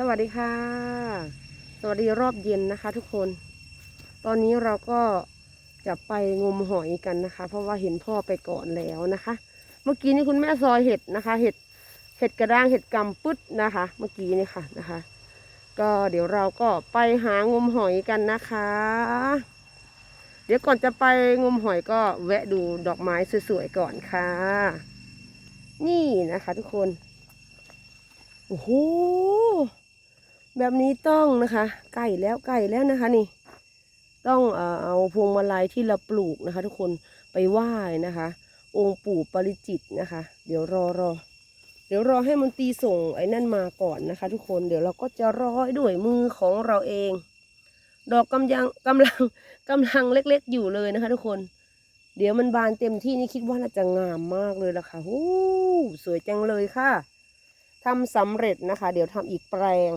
สวัสดีค่ะ สวัสดีรอบเย็นนะคะทุกคน ตอนนี้เราก็จะไปงมหอยกันนะคะ เพราะว่าเห็นพ่อไปก่อนแล้วนะคะ เมื่อกี้นี้คุณแม่ซอยเห็ดนะคะ เห็ดเห็ดกระด้างเห็ดกำปึ๊ดนะคะ เมื่อกี้นี่ค่ะนะคะ ก็เดี๋ยวเราก็ไปหางมหอยกันนะคะ เดี๋ยวก่อนจะไปงมหอยก็แวะดูดอกไม้สวยๆก่อนค่ะ นี่นะคะทุกคน โอ้โห แบบนี้ต้องนะคะใกล้แล้วใกล้แล้วนะคะนี่ ต้องเออเอาพวงมาลัยที่เราปลูกนะคะ ทุกคนไปไหว้นะคะ องค์ปู่ปริจิตนะคะ เดี๋ยวรอรอเดี๋ยวรอให้มันตีส่งไอ้นั่นมาก่อนนะคะ ทุกคนเดี๋ยวเราก็จะร้อยด้วยมือของเราเอง ดอกกำยังกำลังกำลังเล็กๆอยู่เลยนะคะ ทุกคน เดี๋ยวมันบานเต็มที่นี่คิดว่าน่าจะงามมากเลยล่ะค่ะโอ้สวยจังเลยค่ะทำสำเร็จนะคะ เดี๋ยวทำอีกแปลง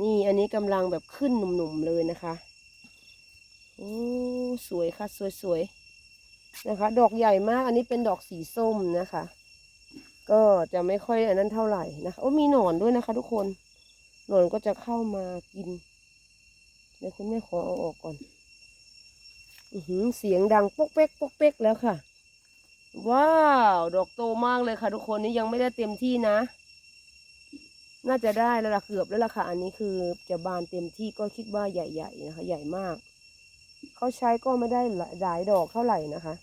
นี่อันนี้กำลังแบบขึ้นหนุ่มๆเลยนะคะ โอ้สวยค่ะสวยๆนะคะ ดอกใหญ่มาก อันนี้เป็นดอกสีส้มนะคะ ก็จะไม่ค่อยอันนั้นเท่าไหร่นะคะโอ้มีหนอนด้วยนะคะ ทุกคนหนอนก็จะเข้ามากินเดี๋ยวคุณแม่ขอเอาออกก่อน อือหือเสียงดังป๊กเป๊กป๊กเป๊กแล้วค่ะ ว้าว ดอกโตมากเลยค่ะ ทุกคนนี่ยังไม่ได้เต็มที่นะ น่าจะได้แล้วล่ะเกือบแล้วล่ะค่ะ อันนี้คือจะบานเต็มที่ก็คิดว่าใหญ่ๆนะคะ ใหญ่มาก เขาใช้ก็ไม่ได้หลายดอกเท่าไหร่นะคะ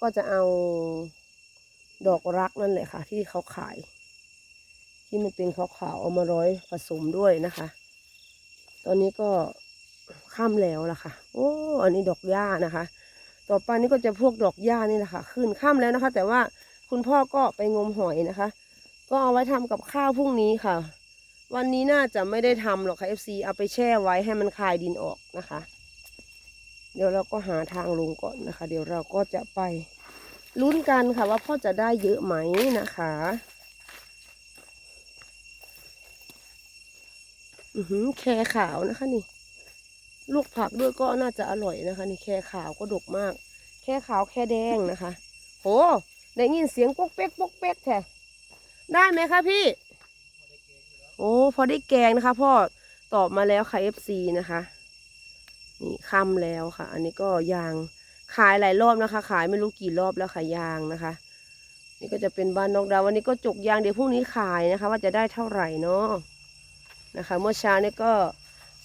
ก็จะเอาดอกรักนั่นแหละค่ะ ที่เขาขาย ที่มันเป็นขาวๆเอามาร้อยผสมด้วยนะคะ ตอนนี้ก็ค่ำแล้วล่ะค่ะ โอ้ อันนี้ดอกหญ้านะคะ ต่อไปนี่ก็จะพวกดอกหญ้านี่แหละค่ะ ขึ้นค่ำแล้วนะคะ แต่ว่าคุณพ่อก็ไปงมหอยนะคะ ก็เอาไว้ทำกับข้าวพรุ่งนี้ค่ะ วันนี้น่าจะไม่ได้ทำหรอกค่ะ FC เอาไปแช่ไว้ให้มันคายดินออกนะคะ เดี๋ยวเราก็หาทางลงก่อนนะคะ เดี๋ยวเราก็จะไปลุ้นกันค่ะว่าพ่อจะได้เยอะไหมนะคะอือหือแครขาวนะคะนี่ ลูกผักด้วยก็น่าจะอร่อยนะคะ นี่แครขาวก็ดกมาก แครขาวแครแดงนะคะ โหได้ยินเสียงป๊กเป๊กป๊กเป๊กแท้ ได้ไหมคะพี่ โอ้พอได้แกงนะคะ พ่อตอบมาแล้วค่ะ FC นะคะ นี่ค่ำแล้วค่ะ อันนี้ก็ยางขายหลายรอบนะคะ ขายไม่รู้กี่รอบแล้วค่ะยางนะคะ นี่ก็จะเป็นบ้านนอกดาววันนี้ก็จกยางเดี๋ยวพรุ่งนี้ขายนะคะ ว่าจะได้เท่าไหร่เนาะนะคะ เมื่อเช้านี่ก็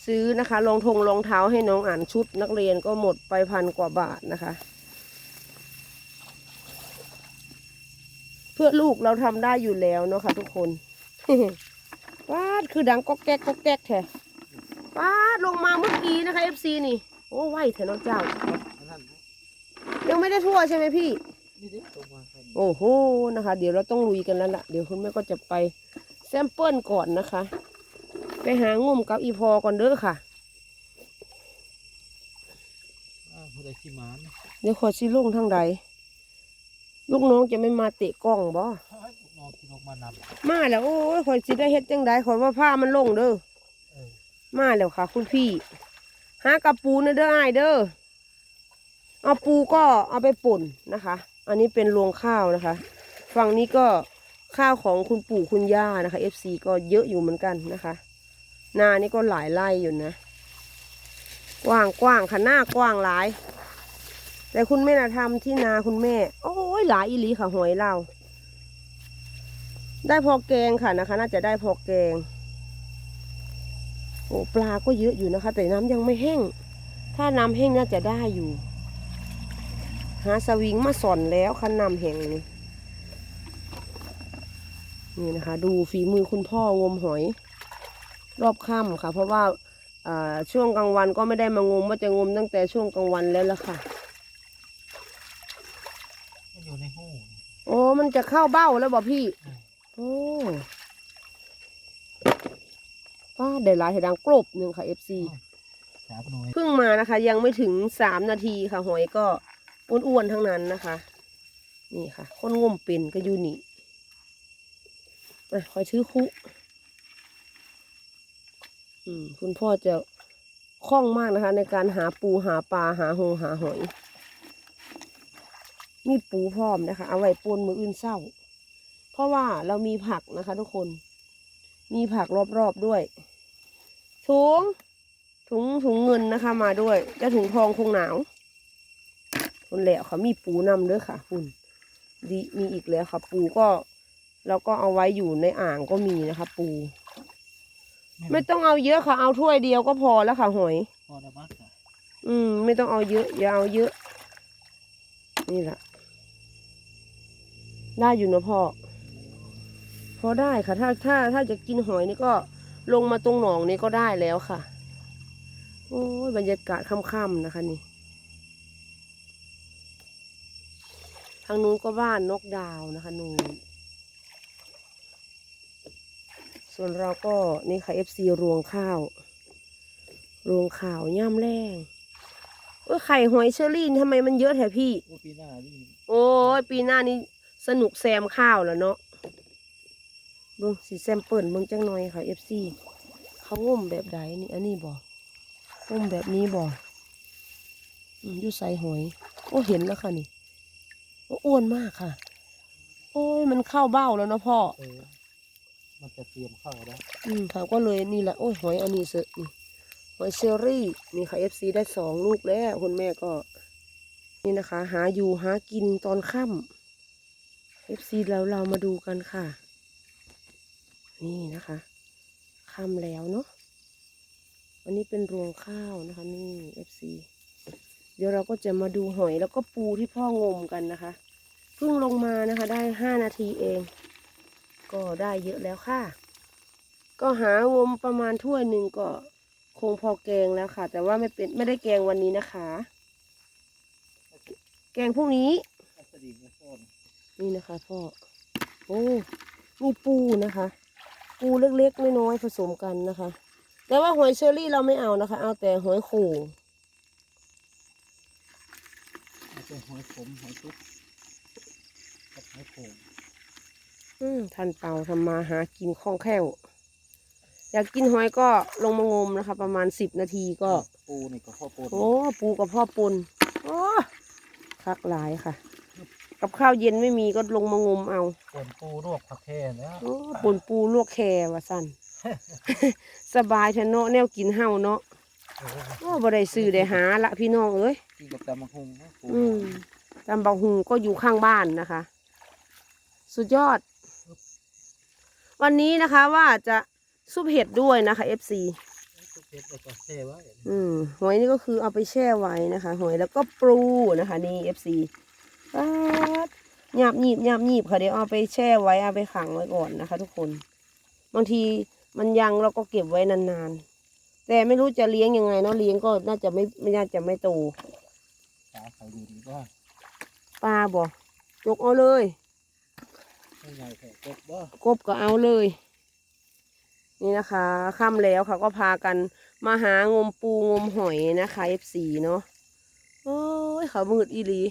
ซื้อนะคะรองทงรองเท้าให้น้องอ่านชุดนักเรียนก็หมดไปพันกว่าบาทนะคะ เพื่อลูกเราทำได้อยู่แล้วเนาะค่ะทุกคนป้าดคือดังก๊อกแก๊กก๊อกแก๊กแท้ป้าดลงมาเมื่อกี้นะคะ FC นี่โอ้ไหวเถอะเน้องเจ้า ยังไม่ได้ทั่วใช่ไหมพี่นี่ดิตรงมาแค่นี้โอ้โหนะคะ เดี๋ยวเราต้องลุยกันแล้วล่ะ เดี๋ยวคุณแม่ก็จะไปแซมเปิลก่อนนะคะ ไปหางมกับอีพอก่อนเด้อค่ะอ้าวผู้ใดขี้หมานเดี๋ยวขอชิลงทางใด ลูกน้องจะไม่มาเตะกล้องบ่เฮ้ยลูกน้องที่ลงมานำมาแล้วโอ้ยขอยสิได้เฮ็ดจังใดขอยว่าผ้ามันลงเด้อเออมาแล้วค่ะ คุณพี่ หากระปูนะเด้ออ้ายเด้อเอาปูก็เอาไปป่นนะคะ อันนี้เป็นรวงข้าวนะคะฝั่งนี้ก็ข้าวของคุณปู่คุณย่านะคะ FC ก็เยอะอยู่เหมือนกันนะคะ นานี่ก็หลายไร่อยู่นะ กว้างกว้างค่ะหน้ากว้างหลาย แต่คุณแม่นะทำที่นาคุณแม่ โอ้ยหลายอีหลีค่ะหวยเรา ได้พอแกงค่ะนะคะ น่าจะได้พอแกง โอ้ปลาก็เยอะอยู่นะคะ แต่น้ำยังไม่แห้ง ถ้าน้ำแห้งน่าจะได้อยู่ หาสวิงมาสอนแล้วคันน้ำแห้งนี่นี่นะคะ ดูฝีมือคุณพ่องมหอย รอบค่ำค่ะ เพราะว่าอ่าช่วงกลางวันก็ไม่ได้มางมว่าจะงมตั้งแต่ช่วงกลางวันแล้วล่ะค่ะ มันอยู่ในหูนี่ โอ้มันจะเข้าเบ้าแล้วบอกพี่อืมโอ้ป้าได้หลายเห็ดดังกรบหนึ่งค่ะ FC สามหน่วยเพิ่งมานะคะ ยังไม่ถึงสามนาทีค่ะ หอยก็อ้วนๆทั้งนั้นนะคะ นี่ค่ะ คนงมเป็นก็อยู่นี่อะคอยชื่อคุอืมคุณพ่อจะคล่องมากนะคะ ในการหาปูหาปลาหาหงหาหอย มีปูพร้อมนะคะ เอาไว้ปนมืออื่นเศร้า เพราะว่าเรามีผักนะคะ ทุกคน มีผักรอบๆด้วย ถุง ถุงถุงเงินนะคะ มาด้วยจะถุงทองคงหนาวคนแหละเขามีปูนำด้วยค่ะ คุณดีมีอีกแล้วค่ะ ปูก็เราก็เอาไว้อยู่ในอ่างก็มีนะคะ ปู ไม่ต้องเอาเยอะค่ะ เอาถ้วยเดียวก็พอแล้วค่ะหอยพอแล้วมั้งค่ะอืม ไม่ต้องเอาเยอะ อย่าเอาเยอะ นี่แหละ ได้อยู่นะพ่อพอได้ค่ะ ถ้าถ้าถ้าจะกินหอยนี่ก็ลงมาตรงหนองนี้ก็ได้แล้วค่ะ โอ้ยบรรยากาศค่ำๆนะคะนี่ ทางนู้นก็บ้านนกดาวนะคะนูนส่วนเราก็นี่ค่ะ FC รวงข้าว รวงข่าวย่ำแรงเออไข่หอยเชอรี่นี่ทำไมมันเยอะแถพี่ โอ้ปีหน้านี่โอ้ยปีหน้านี้ สนุกแซมข้าวแล้วเนาะเบิ้งสีแซมเปิลเบิ้งจังหน่อยค่ะ FC เขางมแบบใดนี่อันนี้บ่งมแบบนี้บ่อืมอยู่ใส่หอยโอ้เห็นแล้วค่ะนี่โอ้อ้วนมากค่ะ โอ้ยมันเข้าเบ้าแล้วเนาะพ่อเออมันจะเตรียมเข้าแล้วอืมเขาก็เลยนี่แหละโอ้ยหอยอันนี้เสอะนี่หอยเชอรี่นี่ค่ะ FC ได้สองลูกแล้วคุณแม่ก็ นี่นะคะ หาอยู่หากินตอนค่ำ FC แล้วเรามาดูกันค่ะ นี่นะคะค่ำแล้วเนาะอันนี้เป็นรวงข้าวนะคะ นี่ FC เดี๋ยวเราก็จะมาดูหอยแล้วก็ปูที่พ่องมกันนะคะเพิ่งลงมานะคะได้ห้านาทีเอง ก็ได้เยอะแล้วค่ะ ก็หางมประมาณถ้วยหนึ่งก็คงพอแกงแล้วค่ะ แต่ว่าไม่เป็นไม่ได้แกงวันนี้นะคะ แกงพรุ่งนี้ นี่นะคะพ่อ โอ้มีปูนะคะ ปูเล็กๆน้อยๆผสมกันนะคะ แต่ว่าหอยเชอรี่เราไม่เอานะคะ เอาแต่หอยโข่งอาจจะหอยขมหอยซุปกับหอยโข่งอืมทันเป่าทำมาหากินคล่องแคล่ว อยากกินหอยก็ลงมางมนะคะ ประมาณสิบนาทีก็ ปูนี่ก็ข้าวปูโอ้ปูกับพ่อปนโอ้คักหลายค่ะ กับข้าวเย็นไม่มีก็ลงมางมเอาปนปูลวกผักแค่แล้วโอ้ปนปูลวกแคว่าสั่นสบายเถอะเนาะแนวกินเฮาเนาะโอ้โอ้บ่ได้ซื้อได้หาละพี่น้องเอ้ยกินกับตำมะฮุงนะปูอืมตำบักหุงก็อยู่ข้างบ้านนะคะ สุดยอด วันนี้นะคะว่าจะซุปเห็ดด้วยนะคะ FC ซุปเผ็ดแล้วก็แช่ไว้อืมหอยนี่ก็คือเอาไปแช่ไว้นะคะ หอยแล้วก็ปลูนะคะ นี่ FC ป๊าดหยาบหยีบหยาบหยีบค่ะเดี๋ยวเอาไปแช่ไว้เอาไปขังไว้ก่อนนะคะ ทุกคน บางทีมันยังเราก็เก็บไว้นานๆ แต่ไม่รู้จะเลี้ยงยังไงเนาะเลี้ยงก็น่าจะไม่ไม่น่าจะไม่โตสาเขาดูดีว่าปลาบ่จกเอาเลยไม่ใหญ่แค่กบว่ากบก็เอาเลย นี่นะคะค่ำแล้วค่ะก็พากันมาหางมปูงมหอยนะคะ F4 เนาะโอ้ยเขามืดอีหลี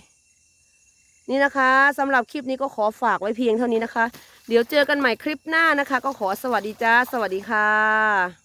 นี่นะคะสำหรับคลิปนี้ก็ขอฝากไว้เพียงเท่านี้นะคะ เดี๋ยวเจอกันใหม่คลิปหน้านะคะ ก็ขอสวัสดีจ้า สวัสดีค่ะ